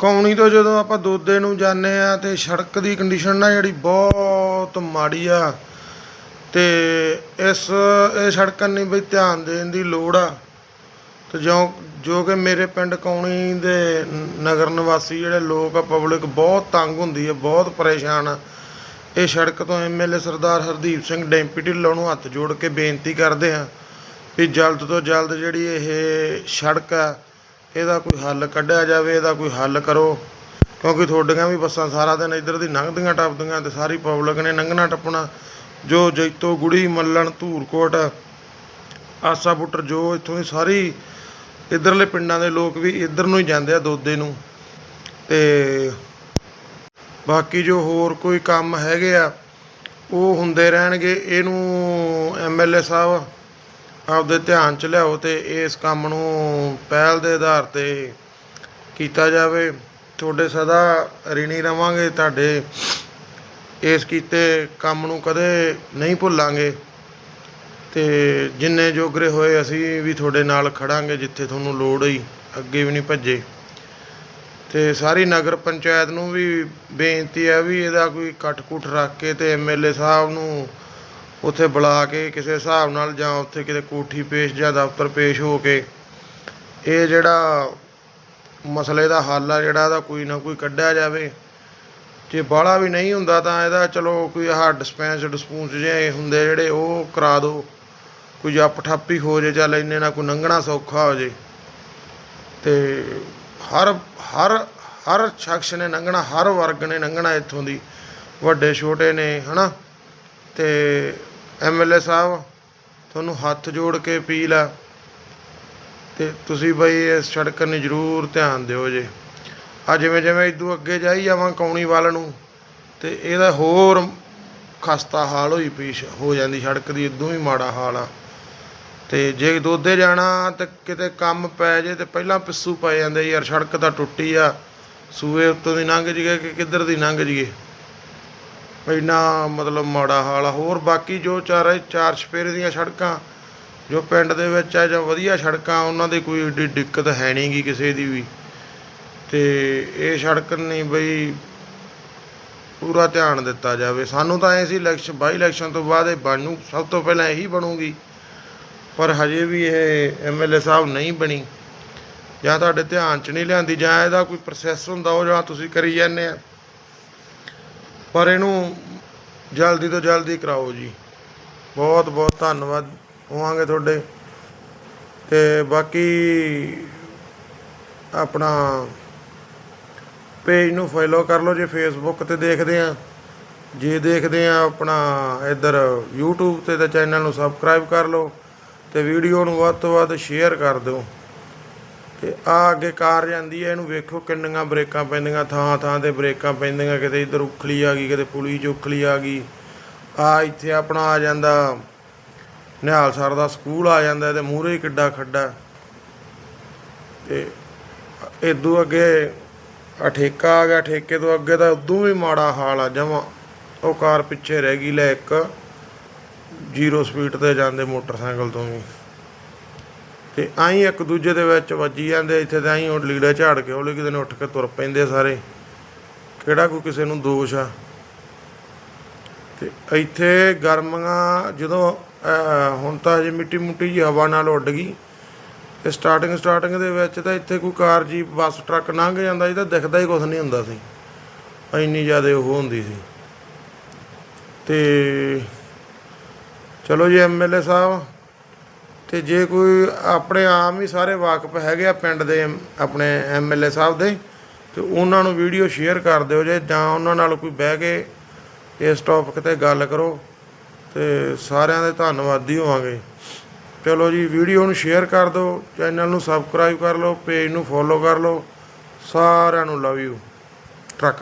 ਕੌਣੀ ਤੋਂ ਜਦੋਂ ਆਪਾਂ ਦੋਦੇ ਨੂੰ ਜਾਂਦੇ ਆ ਤੇ ਸੜਕ ਦੀ ਕੰਡੀਸ਼ਨ ਨਾ ਜਿਹੜੀ ਬਹੁਤ ਮਾੜੀ ਆ ਤੇ ਇਸ, ਇਹ ਸੜਕਾਂ ਨਹੀਂ ਬਈ ਧਿਆਨ ਦੇਣ ਦੀ ਲੋੜ ਆ। ਤੇ ਜੋ ਜੋ ਕਿ ਮੇਰੇ ਪਿੰਡ ਕੌਣੀ ਦੇ ਨਗਰ ਨਿਵਾਸੀ ਜਿਹੜੇ ਲੋਕ ਆ ਪਬਲਿਕ ਬਹੁਤ ਤੰਗ ਹੁੰਦੀ ਹੈ ਬਹੁਤ ਪਰੇਸ਼ਾਨ ਆ। ਇਹ ਸੜਕ ਤੋਂ ਐਮਐਲਏ ਸਰਦਾਰ ਹਰਦੀਪ ਸਿੰਘ ਡੈਂਪੀ ਢਿੱਲੋਂ ਨੂੰ ਹੱਥ ਜੋੜ ਕੇ ਬੇਨਤੀ ਕਰਦੇ ਆ ਵੀ ਜਲਦ ਤੋਂ ਜਲਦ ਜਿਹੜੀ ਇਹ ਸੜਕ ਆ ਇਹਦਾ ਕੋਈ ਹੱਲ ਕੱਢਿਆ ਜਾਵੇ, ਇਹਦਾ ਕੋਈ ਹੱਲ ਕਰੋ। ਕਿਉਂਕਿ ਤੁਹਾਡੀਆਂ ਵੀ ਬੱਸਾਂ ਸਾਰਾ ਦਿਨ ਇੱਧਰ ਦੀ ਲੰਘਦੀਆਂ ਟੱਪਦੀਆਂ ਤੇ ਸਾਰੀ ਪਬਲਿਕ ਨੇ ਲੰਘਣਾ ਟੱਪਣਾ। ਜੋ ਜੈਤੋ ਗੁੜੀ, ਮੱਲਣ, ਧੂਰਕੋਟ ਆਸਾ ਬੁੱਟਰ ਜੋ ਇੱਥੋਂ ਦੀ ਸਾਰੀ ਇੱਧਰਲੇ ਪਿੰਡਾਂ ਦੇ ਲੋਕ ਵੀ ਇੱਧਰ ਨੂੰ ਹੀ ਜਾਂਦੇ ਆ ਦੋਦੇ ਨੂੰ। ਤੇ ਬਾਕੀ ਜੋ ਹੋਰ ਕੋਈ ਕੰਮ ਹੈਗੇ ਆ, ਉਹ ਹੁੰਦੇ ਰਹਿਣਗੇ। ਇਹਨੂੰ ਐਮਐਲਏ ਸਾਹਿਬ ਆਪਦੇ ਧਿਆਨ ਚ ਲਿਆਓ ਤੇ ਇਸ ਕੰਮ ਨੂੰ ਪਹਿਲ ਦੇ ਆਧਾਰ ਤੇ ਕੀਤਾ ਜਾਵੇ। ਤੁਹਾਡੇ ਸਦਾ ਰਿਣੀ ਰਵਾਂਗੇ, ਤੁਹਾਡੇ ਇਸ ਕੀਤੇ ਕੰਮ ਨੂੰ ਕਦੇ ਨਹੀਂ ਭੁੱਲਾਂਗੇ। ਤੇ ਜਿੰਨੇ ਜੋਗਰੇ ਹੋਏ, ਅਸੀਂ ਵੀ ਤੁਹਾਡੇ ਨਾਲ ਖੜਾਂਗੇ ਜਿੱਥੇ ਤੁਹਾਨੂੰ ਲੋੜ ਹੋਈ, ਅੱਗੇ ਵੀ ਨਹੀਂ ਭੱਜੇ। ਤੇ ਸਾਰੀ ਨਗਰ ਪੰਚਾਇਤ ਨੂੰ ਵੀ ਬੇਨਤੀ ਹੈ ਵੀ ਇਹਦਾ ਕੋਈ ਕੱਟ-ਕੁੱਟ ਰੱਖ ਕੇ ਤੇ ਐਮਐਲਏ ਸਾਹਿਬ ਨੂੰ ਉੱਥੇ ਬੁਲਾ ਕੇ ਕਿਸੇ ਹਿਸਾਬ ਨਾਲ ਜਾਂ ਉੱਥੇ ਕਿਤੇ ਕੋਠੀ ਪੇਸ਼ ਜਾਂ ਦਫ਼ਤਰ ਪੇਸ਼ ਹੋ ਕੇ ਇਹ ਜਿਹੜਾ ਮਸਲੇ ਦਾ ਹੱਲ ਆ, ਜਿਹੜਾ ਇਹਦਾ ਕੋਈ ਨਾ ਕੋਈ ਕੱਢਿਆ ਜਾਵੇ। ਜੇ ਬਾਹਲਾ ਵੀ ਨਹੀਂ ਹੁੰਦਾ ਤਾਂ ਇਹਦਾ ਚਲੋ ਕੋਈ ਆਹ ਡਿਸਪੈਂਸ ਡਿਸਪੂੰਸ ਜਿਹੇ ਹੁੰਦੇ ਜਿਹੜੇ ਉਹ ਕਰਾ ਦਿਓ ਕੋਈ ਜੱਪ ਠੱਪੀ ਹੋ ਜੇ, ਚੱਲ ਇੰਨੇ ਨਾਲ ਕੋਈ ਲੰਘਣਾ ਸੌਖਾ ਹੋ ਜੇ। ਤੇ ਹਰ ਹਰ ਹਰ ਸ਼ਖਸ ਨੇ ਲੰਘਣਾ, ਹਰ ਵਰਗ ਨੇ ਲੰਘਣਾ ਇੱਥੋਂ ਦੀ। ਵੱਡੇ, ਛੋਟੇ ਨੇ, ਹਨਾ? ਤੇ ਐਮਐਲਏ ਸਾਹਿਬ, ਤੁਹਾਨੂੰ ਹੱਥ ਜੋੜ ਕੇ ਅਪੀਲ ਆ ਤੇ ਤੁਸੀਂ ਬਈ ਇਸ ਸੜਕ ਨੂੰ ਜ਼ਰੂਰ ਧਿਆਨ ਦਿਓ ਜੇ। ਆ ਜਿਵੇਂ ਜਿਵੇਂ ਇਦੋਂ ਅੱਗੇ ਜਾਈ ਜਾਵਾਂ ਕੌਣੀ ਵੱਲ ਨੂੰ, ਤੇ ਇਹਦਾ ਹੋਰ ਖਸਤਾ ਹਾਲ ਹੋਈ ਪਈ ਹੋ ਜਾਂਦੀ ਸੜਕ ਦੀ ਇਦੋਂ ਹੀ ਮਾੜਾ ਹਾਲ ਆ। ਤੇ ਜੇ ਦੋਦੇ ਜਾਣਾ ਤੇ ਕਿਤੇ ਕੰਮ ਪੈ ਜੇ ਤੇ ਪਹਿਲਾਂ ਪਿੱਸੂ ਪੈ ਜਾਂਦੇ ਯਾਰ, ਸੜਕ ਤਾਂ ਟੁੱਟੀ ਆ, ਸੂਏ ਉੱਤੋਂ ਦੀ ਲੰਘ ਜੀਏ ਕਿ ਕਿੱਧਰ ਦੀ ਲੰਘ ਜੀਏ? ਇੰਨਾ ਮਤਲਬ ਮਾੜਾ ਹਾਲ ਆ। ਹੋਰ ਬਾਕੀ ਜੋ ਚਾਰੇ ਚਾਰ ਛਪੇਰੇ ਦੀਆਂ ਸੜਕਾਂ, ਜੋ ਪਿੰਡ ਦੇ ਵਿੱਚ ਆ ਜਾਂ ਵਧੀਆ ਸੜਕਾਂ, ਉਹਨਾਂ ਦੀ ਕੋਈ ਏਡੀ ਦਿੱਕਤ ਹੈ ਨਹੀਂਗੀ ਕਿਸੇ ਦੀ ਵੀ। ਤੇ ਇਹ ਸੜਕ ਨਹੀਂ ਬਈ ਪੂਰਾ ਧਿਆਨ ਦਿੱਤਾ ਜਾਵੇ। ਸਾਨੂੰ ਤਾਂ ਐ ਸੀ ਇਲੈਕਸ਼ਨ ਬਾਈ ਇਲੈਕਸ਼ਨ ਤੋਂ ਬਾਅਦ ਇਹ ਬਣੂ, ਸਭ ਤੋਂ ਪਹਿਲਾਂ ਇਹੀ ਬਣੂਗੀ। ਪਰ ਹਜੇ ਵੀ ਇਹ ਐਮਐਲਏ ਸਾਹਿਬ ਨਹੀਂ ਬਣੀ। ਜਾਂ ਤੁਹਾਡੇ ਧਿਆਨ 'ਚ ਨਹੀਂ ਲਿਆਂਦੀ, ਜਾਂ ਇਹਦਾ ਕੋਈ ਪ੍ਰੋਸੈਸ ਹੁੰਦਾ, ਉਹ ਜਾਂ ਤੁਸੀਂ ਕਰੀ ਜਾਂਦੇ ਆ। ਪਰ ਇਹਨੂੰ ਜਲਦੀ ਤੋਂ ਜਲਦੀ ਕਰਾਓ ਜੀ। ਬਹੁਤ ਬਹੁਤ ਧੰਨਵਾਦ ਹੋਵਾਂਗੇ ਤੁਹਾਡੇ। ਤੇ ਬਾਕੀ ਆਪਣਾ ਪੇਜ ਨੂੰ ਫੋਲੋ ਕਰ ਲਓ ਜੇ ਫੇਸਬੁੱਕ ਤੇ ਦੇਖਦੇ ਆ। ਜੇ ਦੇਖਦੇ ਆ ਆਪਣਾ ਇੱਧਰ YouTube ਤੇ ਤਾਂ ਚੈਨਲ ਨੂੰ ਸਬਸਕ੍ਰਾਈਬ ਕਰ ਲਓ ਤੇ ਵੀਡੀਓ ਨੂੰ ਵੱਧ ਤੋਂ ਵੱਧ ਸ਼ੇਅਰ ਕਰ ਦਿਓ। ਤੇ ਆ ਅੱਗੇ ਕਾਰ ਜਾਂਦੀ ਹੈ, ਇਹਨੂੰ ਵੇਖੋ ਕਿੰਨੀਆਂ ਬ੍ਰੇਕਾਂ ਪੈਂਦੀਆਂ, ਥਾਂ ਥਾਂ ਤੇ ਬ੍ਰੇਕਾਂ ਪੈਂਦੀਆਂ, ਕਿਤੇ ਇੱਧਰ ਉਖਲੀ ਆ ਗਈ, ਕਿਤੇ ਪੁਲੀ 'ਚ ਉਖਲੀ ਆ ਗਈ। ਆ ਇੱਥੇ ਆਪਣਾ ਆ ਜਾਂਦਾ ਨਿਹਾਲ ਸਰ ਦਾ ਸਕੂਲ ਆ ਜਾਂਦਾ, ਇਹਦੇ ਮੂਹਰੇ ਕਿੱਡਾ ਖੱਡਾ। ਤੇ ਇਦੋਂ ਅੱਗੇ ਆ ਠੇਕਾ ਆ ਗਿਆ, ਠੇਕੇ ਤੋਂ ਅੱਗੇ ਤਾਂ ਉਦੋਂ ਵੀ ਮਾੜਾ ਹਾਲ ਆ, ਜਮਾਂ। ਉਹ ਕਾਰ ਪਿੱਛੇ ਰਹਿ ਗਈ ਲੈ ਇੱਕ, ਜ਼ੀਰੋ ਸਪੀਡ ਤੇ ਜਾਂਦੇ ਮੋਟਰਸਾਈਕਲ ਤੋਂ ਵੀ। ਤੇ ਆਈ ਇੱਕ ਦੂਜੇ ਦੇ ਵਿੱਚ ਵੱਜੀ ਜਾਂਦੇ, ਇੱਥੇ ਤਾਂ ਆਈ ਉਹ ਲੀੜੇ ਝਾੜ ਕੇ ਹੌਲੀ ਕਿਤੇ ਨੂੰ ਉੱਠ ਕੇ ਤੁਰ ਪੈਂਦੇ ਸਾਰੇ। ਕਿਹੜਾ ਕੋਈ ਕਿਸੇ ਨੂੰ ਦੋਸ਼ ਆ? ਤੇ ਇੱਥੇ ਗਰਮੀਆਂ ਜਦੋਂ ਹੁਣ ਤਾਂ ਹਜੇ ਮਿੱਟੀ ਮੁੱਟੀ ਜੀ ਹਵਾ ਨਾਲ ਉੱਡ ਗਈ। ਤੇ ਸਟਾਰਟਿੰਗ ਸਟਾਰਟਿੰਗ ਦੇ ਵਿੱਚ ਤਾਂ ਇੱਥੇ ਕੋਈ ਕਾਰ ਜੀ ਬੱਸ, ਟਰੱਕ ਲੰਘ ਜਾਂਦਾ ਸੀ ਤਾਂ ਦਿਖਦਾ ਹੀ ਕੁਝ ਨਹੀਂ ਹੁੰਦਾ ਸੀ। ਇੰਨੀ ਜ਼ਿਆਦਾ ਉਹ ਹੁੰਦੀ ਸੀ। ਤੇ ਚਲੋ ਜੀ ਐਮਐਲਏ ਸਾਹਿਬ ਤੇ ਜੇ ਕੋਈ ਆਪਣੇ ਆਮ ਹੀ ਸਾਰੇ ਵਾਕਫ ਹੈਗੇ ਆ ਪਿੰਡ ਦੇ ਆਪਣੇ ਐਮਐਲਏ ਸਾਹਿਬ ਦੇ, ਤੇ ਉਹਨਾਂ ਨੂੰ ਵੀਡੀਓ ਸ਼ੇਅਰ ਕਰ ਦਿਓ ਜੇ, ਜਾਂ ਉਹਨਾਂ ਨਾਲ ਕੋਈ ਬਹਿ ਕੇ ਇਸ ਟੌਪਿਕ ਤੇ ਗੱਲ ਕਰੋ, ਤੇ ਸਾਰਿਆਂ ਦੇ ਧੰਨਵਾਦੀ ਹੋਵਾਂਗੇ। ਚਲੋ ਜੀ, ਵੀਡੀਓ ਨੂੰ ਸ਼ੇਅਰ ਕਰ ਦਿਓ, ਚੈਨਲ ਨੂੰ ਸਬਸਕ੍ਰਾਈਬ ਕਰ ਲਓ ਪੇਜ ਨੂੰ ਫੋਲੋ ਕਰ ਲਓ, ਸਾਰਿਆਂ ਨੂੰ ਲਵ ਯੂ ਟਰੱਕ